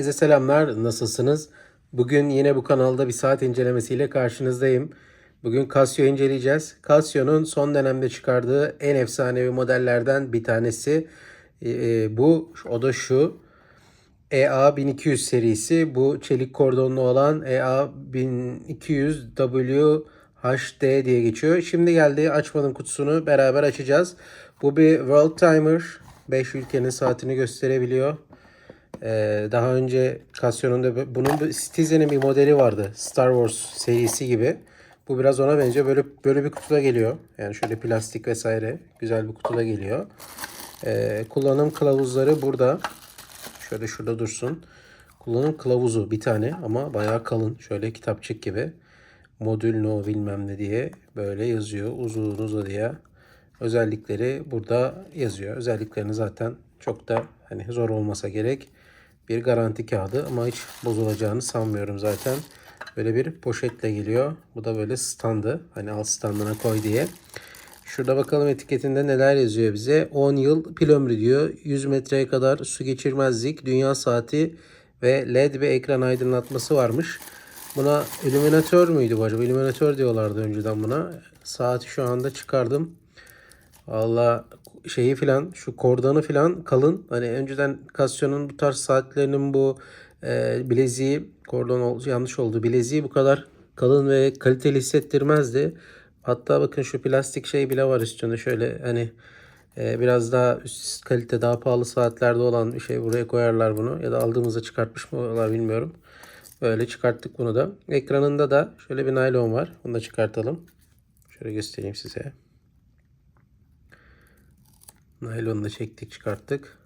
Herkese selamlar. Nasılsınız? Bugün yine bu kanalda bir saat incelemesiyle karşınızdayım. Bugün Casio inceleyeceğiz. Casio'nun son dönemde çıkardığı en efsanevi modellerden bir tanesi. Ee, bu o da şu. EA 1200 serisi. Bu çelik kordonlu olan E EA 1200 WHD diye geçiyor. Şimdi geldi. Açmadım kutusunu. Beraber açacağız. Bu bir World Timer. 5 ülkenin saatini gösterebiliyor. Ee, daha önce Casio'nun bunun bir Citizen'in bir modeli vardı. Star Wars serisi gibi. Bu biraz ona benziyor. Böyle böyle bir kutuda geliyor. Yani şöyle plastik vesaire güzel bir kutuda geliyor. Ee, kullanım kılavuzları burada. Şöyle şurada dursun. Kullanım kılavuzu bir tane ama bayağı kalın. Şöyle kitapçık gibi. Modül no bilmem ne diye böyle yazıyor. Uzun uzadıya. Özellikleri burada yazıyor. Özelliklerini zaten çok da hani zor olmasa gerek bir garanti kağıdı ama hiç bozulacağını sanmıyorum zaten. Böyle bir poşetle geliyor. Bu da böyle standı. Hani al standına koy diye. Şurada bakalım etiketinde neler yazıyor bize. 10 yıl pil ömrü diyor. 100 metreye kadar su geçirmezlik, dünya saati ve led bir ekran aydınlatması varmış. Buna illuminatör müydü bu acaba? Illuminatör diyorlardı önceden buna. Saati şu anda çıkardım. Valla şeyi filan şu kordanı filan kalın. Hani önceden Casio'nun bu tarz saatlerinin bu e, bileziği kordon ol, yanlış oldu. Bileziği bu kadar kalın ve kaliteli hissettirmezdi. Hatta bakın şu plastik şey bile var üstünde şöyle hani e, biraz daha üst kalite daha pahalı saatlerde olan bir şey buraya koyarlar bunu. Ya da aldığımızda çıkartmış mı bilmiyorum. Böyle çıkarttık bunu da. Ekranında da şöyle bir naylon var. Bunu da çıkartalım. Şöyle göstereyim size. Naylonu da çektik çıkarttık.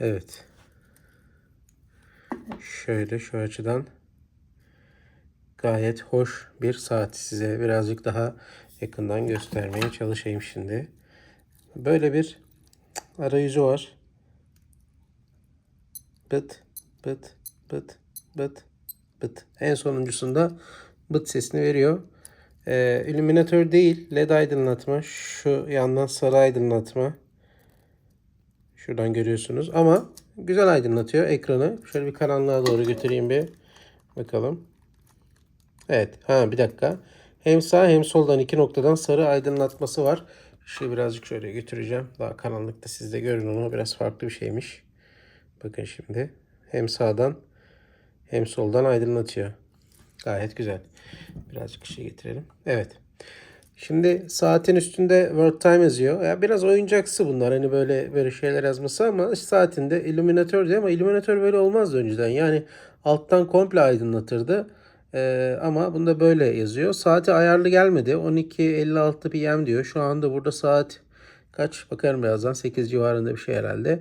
Evet. Şöyle şu açıdan gayet hoş bir saat size birazcık daha yakından göstermeye çalışayım şimdi. Böyle bir arayüzü var. Bıt bıt bıt bıt bıt. En sonuncusunda bıt sesini veriyor. Ee, illuminatör değil. LED aydınlatma. Şu yandan sarı aydınlatma. Şuradan görüyorsunuz. Ama güzel aydınlatıyor ekranı. Şöyle bir karanlığa doğru götüreyim bir. Bakalım. Evet. Ha bir dakika. Hem sağ hem soldan iki noktadan sarı aydınlatması var. Şu birazcık şöyle götüreceğim. Daha karanlıkta siz de görün onu. Biraz farklı bir şeymiş. Bakın şimdi. Hem sağdan hem soldan aydınlatıyor. Gayet güzel. Birazcık ışığı getirelim. Evet. Şimdi saatin üstünde World Time yazıyor. Ya biraz oyuncaksı bunlar. Hani böyle böyle şeyler yazması ama saatinde illuminatör diyor ama illuminatör böyle olmazdı önceden. Yani alttan komple aydınlatırdı. Ee, ama bunda böyle yazıyor. Saati ayarlı gelmedi. 12.56 PM diyor. Şu anda burada saat kaç? Bakarım birazdan. 8 civarında bir şey herhalde.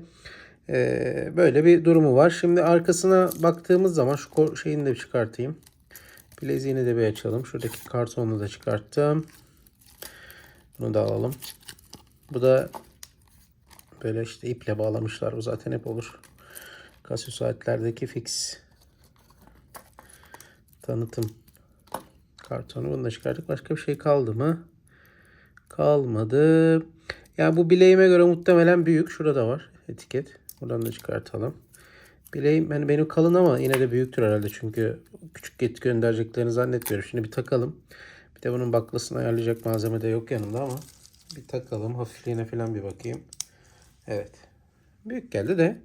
Ee, böyle bir durumu var. Şimdi arkasına baktığımız zaman şu şeyini de çıkartayım. Bileziğini de bir açalım. Şuradaki kartonu da çıkarttım. Bunu da alalım. Bu da böyle işte iple bağlamışlar. Bu zaten hep olur. Casio saatlerdeki fix tanıtım kartonu. Bunu da çıkarttık. Başka bir şey kaldı mı? Kalmadı. Yani bu bileğime göre muhtemelen büyük. Şurada var etiket. Buradan da çıkartalım. Bileğim hani benim kalın ama yine de büyüktür herhalde. Çünkü küçük get göndereceklerini zannetmiyorum. Şimdi bir takalım. Bir de bunun baklasını ayarlayacak malzeme de yok yanımda ama bir takalım. Hafifliğine falan bir bakayım. Evet. Büyük geldi de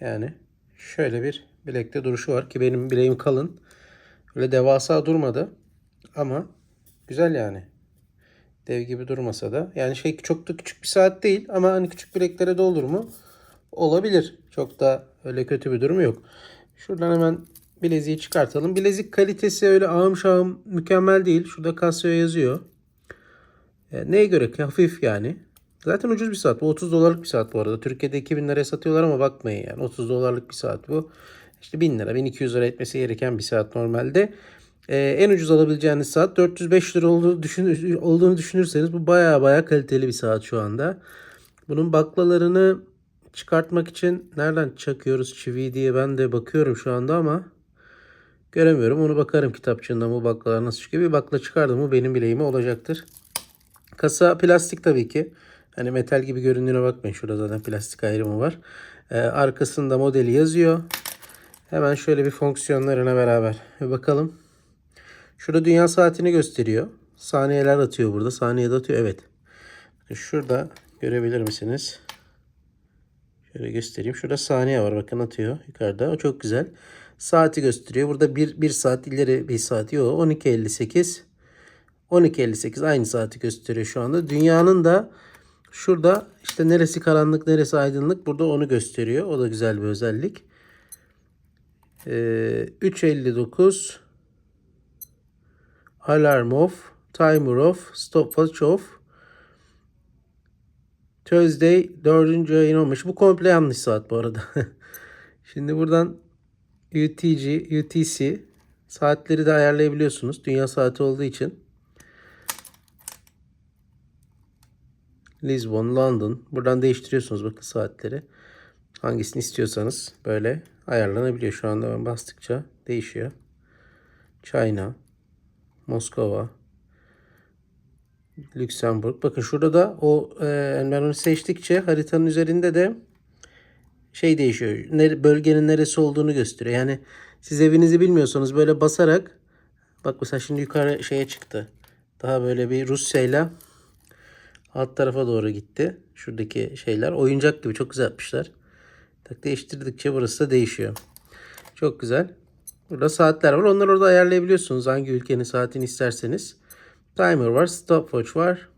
yani şöyle bir bilekte duruşu var ki benim bileğim kalın. Öyle devasa durmadı ama güzel yani. Dev gibi durmasa da. Yani şey çok da küçük bir saat değil ama hani küçük bileklere doldur mu? Olabilir. Çok da öyle kötü bir durum yok. Şuradan hemen bileziği çıkartalım. Bilezik kalitesi öyle ağım şahım mükemmel değil. Şurada Casio yazıyor. E, neye göre? Hafif yani. Zaten ucuz bir saat. Bu 30 dolarlık bir saat bu arada. Türkiye'de 2000 liraya satıyorlar ama bakmayın yani. 30 dolarlık bir saat bu. İşte 1000 lira, 1200 lira etmesi gereken bir saat normalde. Ee, en ucuz alabileceğiniz saat 405 lira olduğunu, düşün, olduğunu düşünürseniz bu baya baya kaliteli bir saat şu anda. Bunun baklalarını çıkartmak için nereden çakıyoruz çivi diye ben de bakıyorum şu anda ama göremiyorum. Onu bakarım kitapçığında bu baklalar nasıl çıkıyor. Bir bakla çıkardım mı benim bileğime olacaktır. Kasa plastik tabii ki. Hani metal gibi göründüğüne bakmayın. Şurada zaten plastik ayrımı var. Ee, arkasında modeli yazıyor. Hemen şöyle bir fonksiyonlarına beraber bir bakalım. Şurada dünya saatini gösteriyor. Saniyeler atıyor burada. Saniyede atıyor. Evet. Şurada görebilir misiniz? Şöyle göstereyim. Şurada saniye var. Bakın atıyor yukarıda. O çok güzel. Saati gösteriyor. Burada bir, bir saat ileri bir saat yok. 12.58. 12.58 aynı saati gösteriyor şu anda. Dünyanın da şurada işte neresi karanlık neresi aydınlık burada onu gösteriyor. O da güzel bir özellik. Ee, 3.59 Alarm off, timer off, stopwatch off. Thursday 4. ayın 15. Bu komple yanlış saat bu arada. Şimdi buradan UTC, UTC saatleri de ayarlayabiliyorsunuz. Dünya saati olduğu için. Lisbon, London. Buradan değiştiriyorsunuz bakın saatleri. Hangisini istiyorsanız böyle ayarlanabiliyor. Şu anda ben bastıkça değişiyor. China, Moskova, Lüksemburg. Bakın şurada da o e, ben onu seçtikçe haritanın üzerinde de şey değişiyor. Nere, bölgenin neresi olduğunu gösteriyor. Yani siz evinizi bilmiyorsanız böyle basarak bak mesela şimdi yukarı şeye çıktı. Daha böyle bir Rusya'yla alt tarafa doğru gitti. Şuradaki şeyler oyuncak gibi çok güzel yapmışlar. Tak değiştirdikçe burası da değişiyor. Çok güzel. Burada saatler var. Onları orada ayarlayabiliyorsunuz. Hangi ülkenin saatini isterseniz. Timer var. Stopwatch var.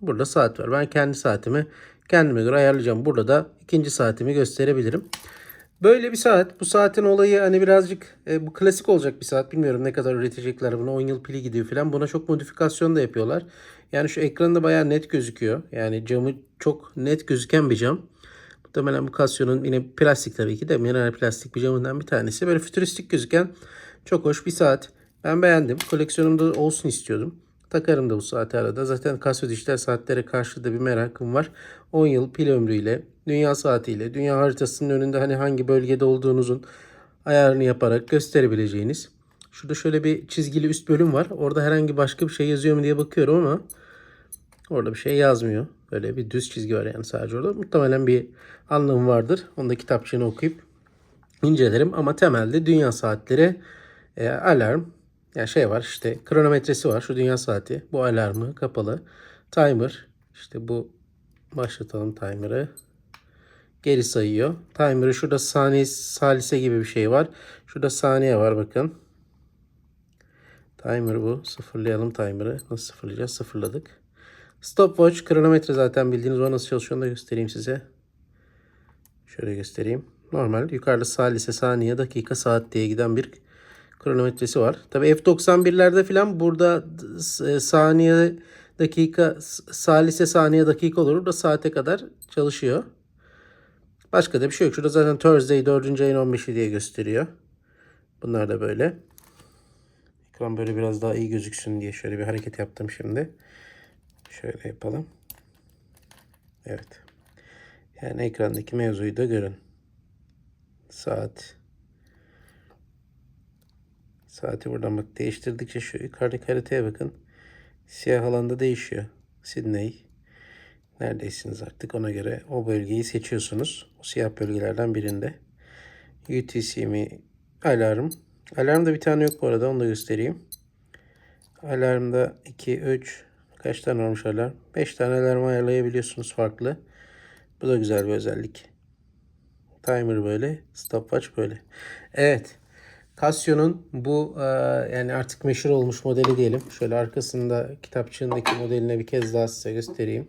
Burada saat var. Ben kendi saatimi kendime göre ayarlayacağım. Burada da ikinci saatimi gösterebilirim. Böyle bir saat. Bu saatin olayı hani birazcık e, bu klasik olacak bir saat. Bilmiyorum ne kadar üretecekler bunu. 10 yıl pili gidiyor falan. Buna çok modifikasyon da yapıyorlar. Yani şu ekranda bayağı net gözüküyor. Yani camı çok net gözüken bir cam. Muhtemelen bu Casio'nun yine plastik tabii ki de mineral plastik bir camından bir tanesi. Böyle fütüristik gözüken çok hoş bir saat. Ben beğendim. Koleksiyonumda olsun istiyordum. Takarım da bu saati arada. Zaten Casio dijital saatlere karşı da bir merakım var. 10 yıl pil ömrüyle, dünya saatiyle, dünya haritasının önünde hani hangi bölgede olduğunuzun ayarını yaparak gösterebileceğiniz. Şurada şöyle bir çizgili üst bölüm var. Orada herhangi başka bir şey yazıyor mu diye bakıyorum ama orada bir şey yazmıyor. Böyle bir düz çizgi var yani sadece orada. Muhtemelen bir anlamı vardır. Onu da kitapçığını okuyup incelerim. Ama temelde dünya saatleri e, alarm, yani şey var işte kronometresi var. Şu dünya saati. Bu alarmı kapalı. Timer. işte bu başlatalım timer'ı. Geri sayıyor. Timer'ı şurada saniye salise gibi bir şey var. Şurada saniye var bakın. Timer bu. Sıfırlayalım timer'ı. Nasıl sıfırlayacağız? Sıfırladık. Stopwatch kronometre zaten bildiğiniz o nasıl çalışıyor da göstereyim size. Şöyle göstereyim. Normal yukarıda salise saniye dakika saat diye giden bir kronometresi var. Tabi F91'lerde falan burada e, saniye dakika salise saniye dakika olur. Burada saate kadar çalışıyor. Başka da bir şey yok. Şurada zaten Thursday 4. ayın 15'i diye gösteriyor. Bunlar da böyle. Ekran böyle biraz daha iyi gözüksün diye şöyle bir hareket yaptım şimdi. Şöyle yapalım. Evet. Yani ekrandaki mevzuyu da görün. Saat. Saati buradan bak değiştirdikçe şu yukarıdaki haritaya bakın. Siyah alanda değişiyor. Sydney. Neredeysiniz artık ona göre o bölgeyi seçiyorsunuz. O siyah bölgelerden birinde. UTC mi? Alarm. Alarmda bir tane yok bu arada onu da göstereyim. Alarmda 2, 3, kaç tane olmuş alarm? 5 tane alarm ayarlayabiliyorsunuz farklı. Bu da güzel bir özellik. Timer böyle, stopwatch böyle. Evet. Casio'nun bu e, yani artık meşhur olmuş modeli diyelim. Şöyle arkasında kitapçığındaki modeline bir kez daha size göstereyim.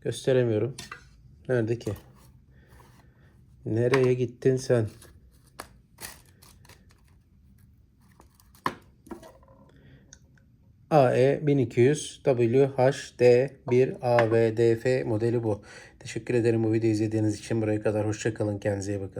Gösteremiyorum. Nerede ki? Nereye gittin sen? AE 1200 WHD 1 AVDF modeli bu. Teşekkür ederim bu videoyu izlediğiniz için. Buraya kadar hoşçakalın. Kendinize iyi bakın.